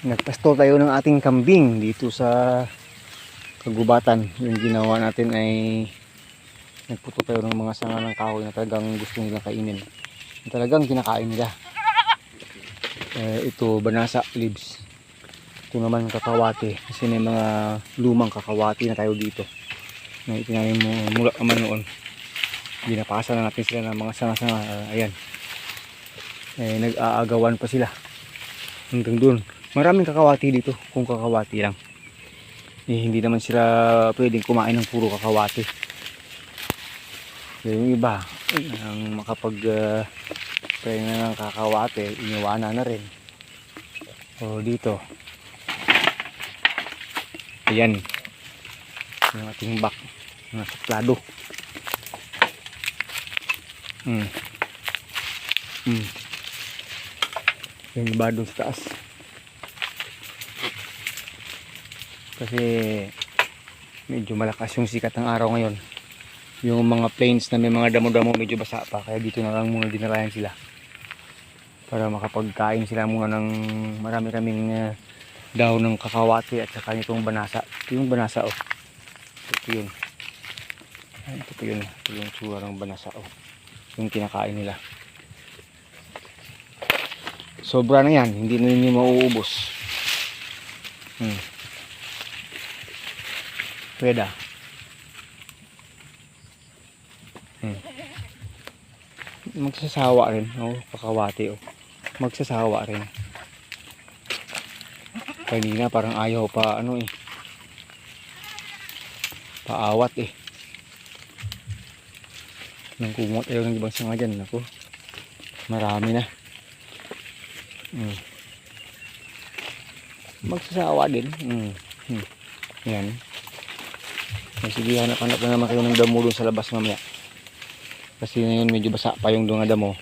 nagpasto tayo ng ating kambing dito sa kagubatan. Yung ginawa natin ay nagputo tayo ng mga sanga ng kahoy na talagang gusto nilang kainin. Talagang kinakain nila. Eh, ito, banasa leaves. Ito naman kakawati. Kasi may mga lumang kakawati na tayo dito. Na itinanim mo mula naman noon. Binapasa na natin sila ng mga sanga-sanga. Ah, ayan. Eh, nag-aagawan pa sila. Hanggang dun. Maraming kakawati dito kung kakawati lang. Eh, hindi naman sila pwedeng kumain ng puro kakawati. Kaya yung iba, ang makapag uh, na ng kakawate, iniwanan na rin. O dito. Ayan. Yung ating bak. Mga suplado. Mm. Mm. Yung iba doon sa taas. Kasi medyo malakas yung sikat ng araw ngayon. Yung mga plains na may mga damo-damo medyo basa pa. Kaya dito na lang muna dinalayan sila. Para makapagkain sila muna ng marami-raming uh, daw ng kakawati at saka nitong banasa. Ito yung banasa oh. Ito yun. Ito po yun. Ito yung tsura ng banasa oh. Yung kinakain nila. Sobra na yan. Hindi na ninyo mauubos. Hmm. Pwede. Hmm. Magsasawa rin. Oh, kakawati oh. Magsasawa rin. Kanina parang ayaw pa ano eh. Paawat eh. Nang kumot ayaw ng ibang sanga dyan. Naku. Marami na. Hmm. Magsasawa din. Hmm. Hmm. Yan. Sige, hanap-hanap na naman kayo ng damo doon sa labas mamaya. Kasi ngayon medyo basa pa yung doon na damo.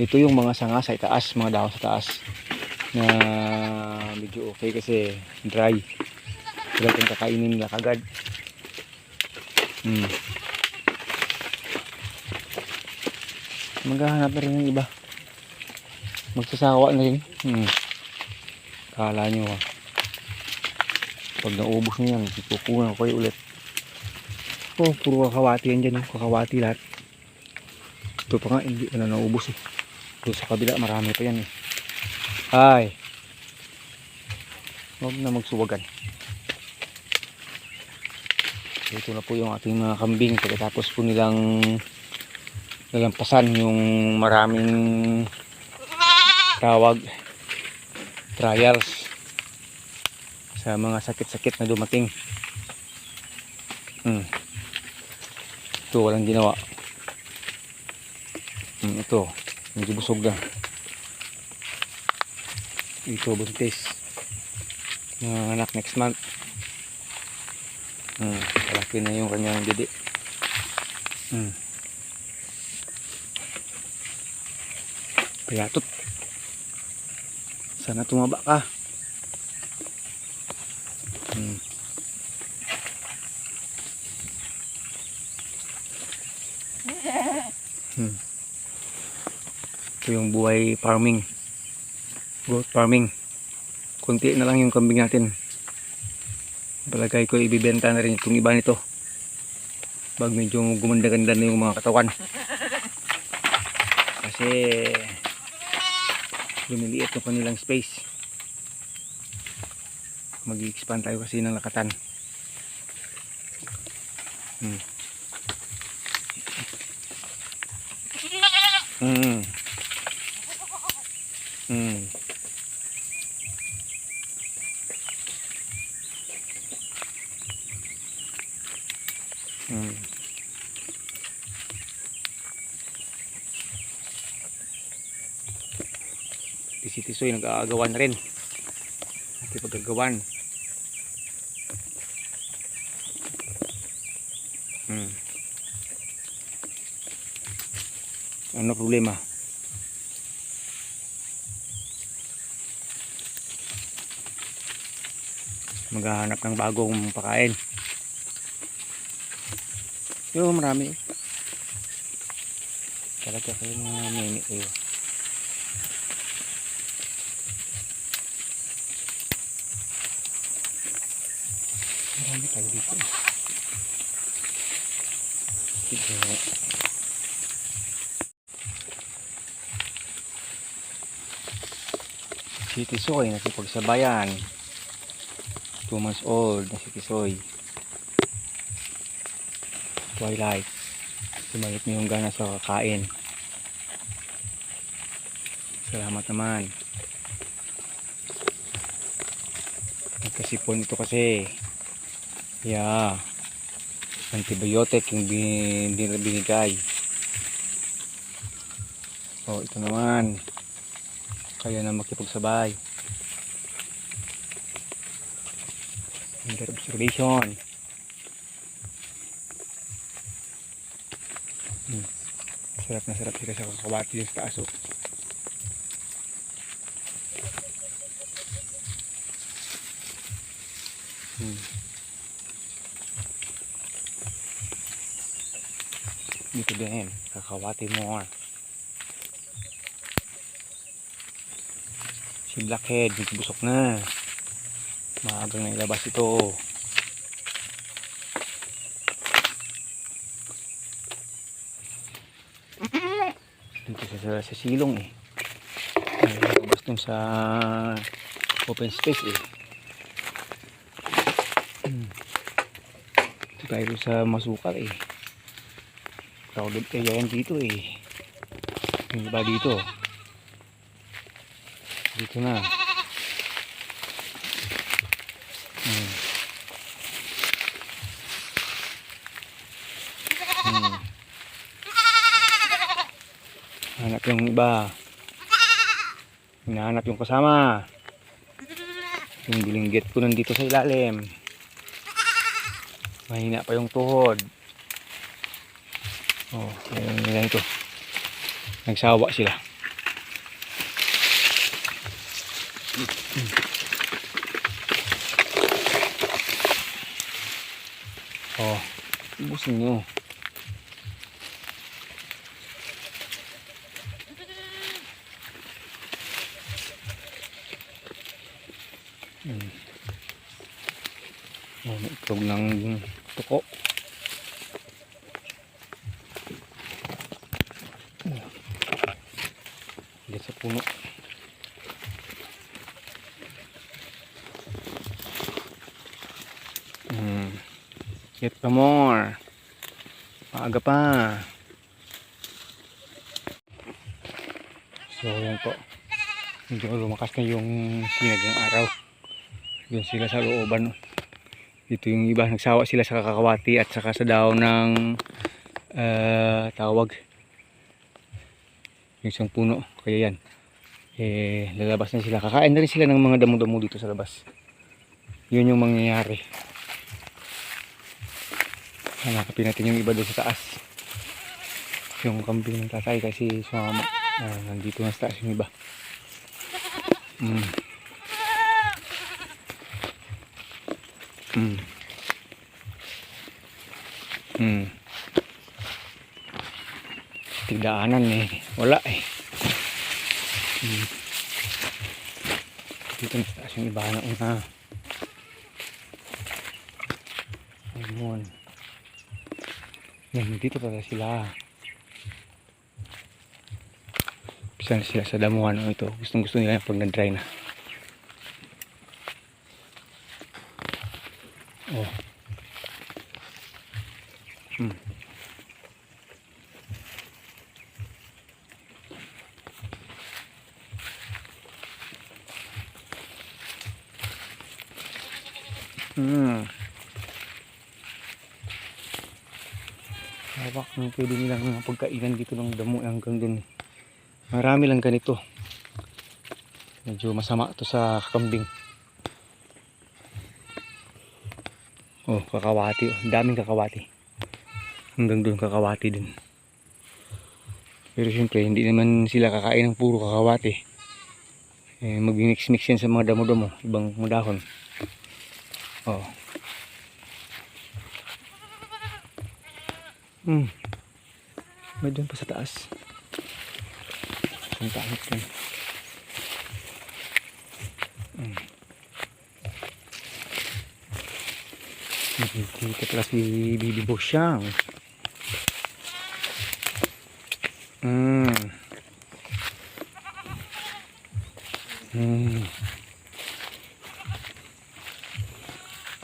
Ito yung mga sanga sa itaas, mga dahon sa taas. Na medyo okay kasi dry. Sila kung kakainin nila kagad. Hmm. Maghahanap na rin ng iba. Magsasawa na rin. Hmm. Kala nyo ha. Pag naubos nyo yan, ko kayo ulit. Oh, puro kakawati yan dyan. oh. Kakawati lahat. Ito pa nga, hindi pa na naubos eh. Ito sa kabila, marami pa yan eh. Ay. Huwag na magsuwagan. Ito na po yung ating mga kambing. Pagkatapos po nilang nalampasan yung maraming tawag trials sa mga sakit-sakit na dumating. Ito, walang ginawa. Hmm, ito, medyo busog na. Ito, buntis. Mga anak next month. Hmm, malaki na yung kanyang didi. Hmm. Piyatot. Sana tumaba ka. Ito yung buhay farming. Goat farming. Kunti na lang yung kambing natin. Palagay ko ibibenta na rin itong iba nito. Pag medyo gumanda-ganda na yung mga katawan. Kasi lumiliit yung kanilang space. Mag-expand tayo kasi ng lakatan. Hmm. Hmm. Hmm. Hmm. Tisi-tisoy nag-aagawan rin. Ati pagkagawan. Hmm. Ano problema? maghahanap ng bagong pakain. Yun marami. Talaga kayo mga mini kayo marami tayo dito eh. dito si Tisoy nakipagsabayan. 2 months old na si Tisoy. Twilight. Sumalit mo yung gana sa kakain. Salamat naman. Nagkasipon ito kasi. Yeah. Antibiotic yung bin, bin, binigay. Oh, ito naman. Kaya na makipagsabay. Under observation. Hmm. Sarap na sarap sila sa kakawati sa taas. oh. Hmm. Dito din, kakawati more. Si Blackhead, busok na. Maagang na ilabas ito. Dito sa, sa, silong eh. Ay, labas dun sa open space eh. Dito tayo sa masukal eh. Crowded kaya yan dito eh. Yung iba dito. Dito na. Yung iba. Hinahanap yung kasama. Yung bilinggit ko nandito sa ilalim. Mahina pa yung tuhod. Oh, ayun nila ito. Nagsawa sila. Oh, ubusin nyo. Hmm. Oh, may itlog ng tuko. Diyan sa puno. Hmm. Get pa more. Maaga pa. So, yan po. Medyo lumakas na yung sinag ng araw. Doon sila sa looban. no. Dito yung iba, nagsawa sila sa kakawati at saka sa daon ng ah, tawag. Yung isang puno. Kaya yan. Eh, lalabas na sila. Kakain na rin sila ng mga damo-damo dito sa labas. Yun yung mangyayari. Hanapin natin yung iba doon sa taas. Yung kambing ng tatay kasi sumama. Ah, nandito na sa taas yung iba. Mm. Mm. Mm. Tigdaanan eh. Wala eh. Mm. Dito na taas yung iba na una. Ayun. Yan, dito pala sila. Bisa na sila sa damuhan o ito. Gustong gusto nila pag na-dry na. Oh. Hmm. Hmm. Hawak ng pwede nilang mga pagkainan dito ng damo hanggang dun. Marami lang ganito. Medyo masama to sa kambing. Oh, kakawati. Oh. Daming kakawati. Hanggang dun kakawati din. Pero siyempre, hindi naman sila kakain ng puro kakawati. Eh, mag-mix-mix yan sa mga damo-damo. Ibang mga dahon. Oh. Hmm. May doon pa sa taas. Ang taas yan. Hmm. Dito pala si Bibi Bosyang. Mm. Mm.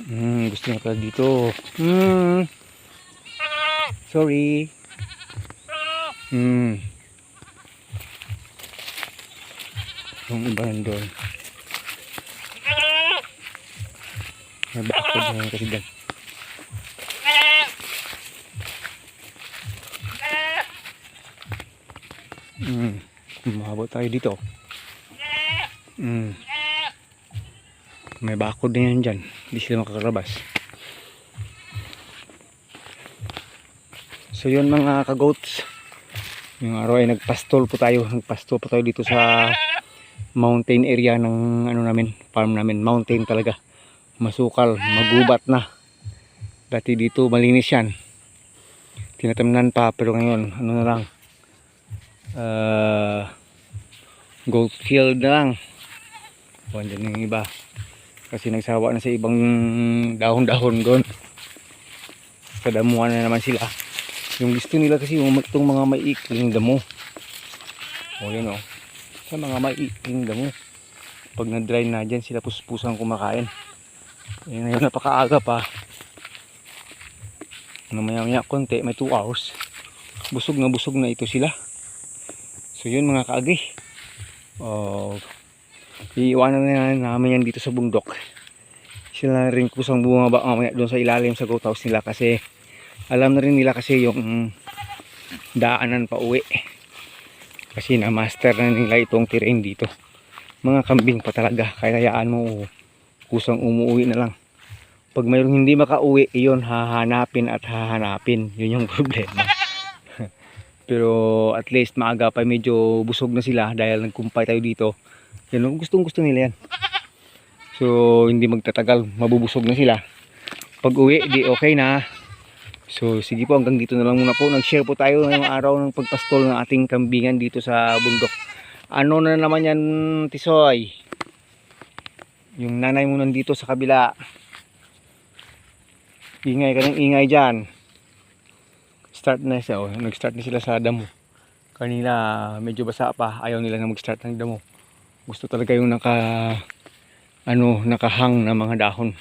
Mm, gusto niya pala dito. Mm. Sorry. Mm. Yung iba nandun. May bakod na kasi dyan. Mm. Umabot tayo dito. Mm. May bakod na yan dyan. Hindi sila makakarabas. So yun mga kagoats. Yung araw ay nagpastol po tayo. Nagpastol po tayo dito sa mountain area ng ano namin, farm namin. Mountain talaga. Masukal, magubat na. Dati dito malinis yan. Tinatamnan pa pero ngayon ano na lang. Uh, gold field na lang. O, andyan yung iba. Kasi nagsawa na sa ibang dahon-dahon doon. Kadamuhan na naman sila. Yung gusto nila kasi yung itong mga maiikling damo. O yun o. Sa mga maiikling damo. Pag na-dry na dyan sila puspusang kumakain. Eh, ngayon napakaaga pa. Namaya maya konti, may 2 hours. Busog na busog na ito sila. So yun mga kaagi. Oh, iiwanan na namin yan dito sa bundok. Sila na rin kusang bumaba mamaya doon sa ilalim sa goat house nila kasi alam na rin nila kasi yung daanan pa uwi. Kasi na master na nila itong terrain dito. Mga kambing pa talaga. Kaya hayaan mo kusang umuwi na lang. Pag mayroong hindi makauwi, iyon hahanapin at hahanapin. Yun yung problema. Pero at least maaga pa medyo busog na sila dahil nagkumpay tayo dito. Yan, gustong gusto nila yan. So hindi magtatagal, mabubusog na sila. Pag uwi, di okay na. So sige po hanggang dito na lang muna po. Nag-share po tayo ngayong araw ng pagpastol ng ating kambingan dito sa bundok. Ano na naman yan, Tisoy? Yung nanay mo nandito sa kabila. Ingay ka ng ingay dyan start na siya oh. nag-start na sila sa damo kanina medyo basa pa ayaw nila na mag-start ng damo gusto talaga yung naka ano nakahang na mga dahon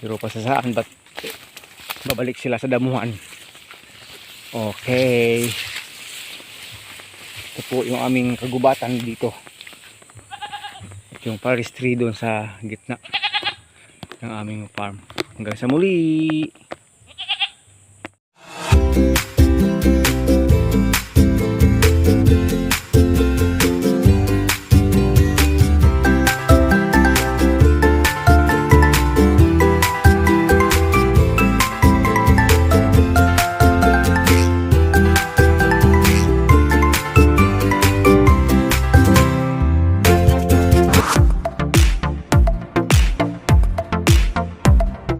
pero pasasaan ba't babalik sila sa damuhan. Okay. Ito po yung aming kagubatan dito. Ito yung forestry doon sa gitna ng aming farm. Hanggang sa muli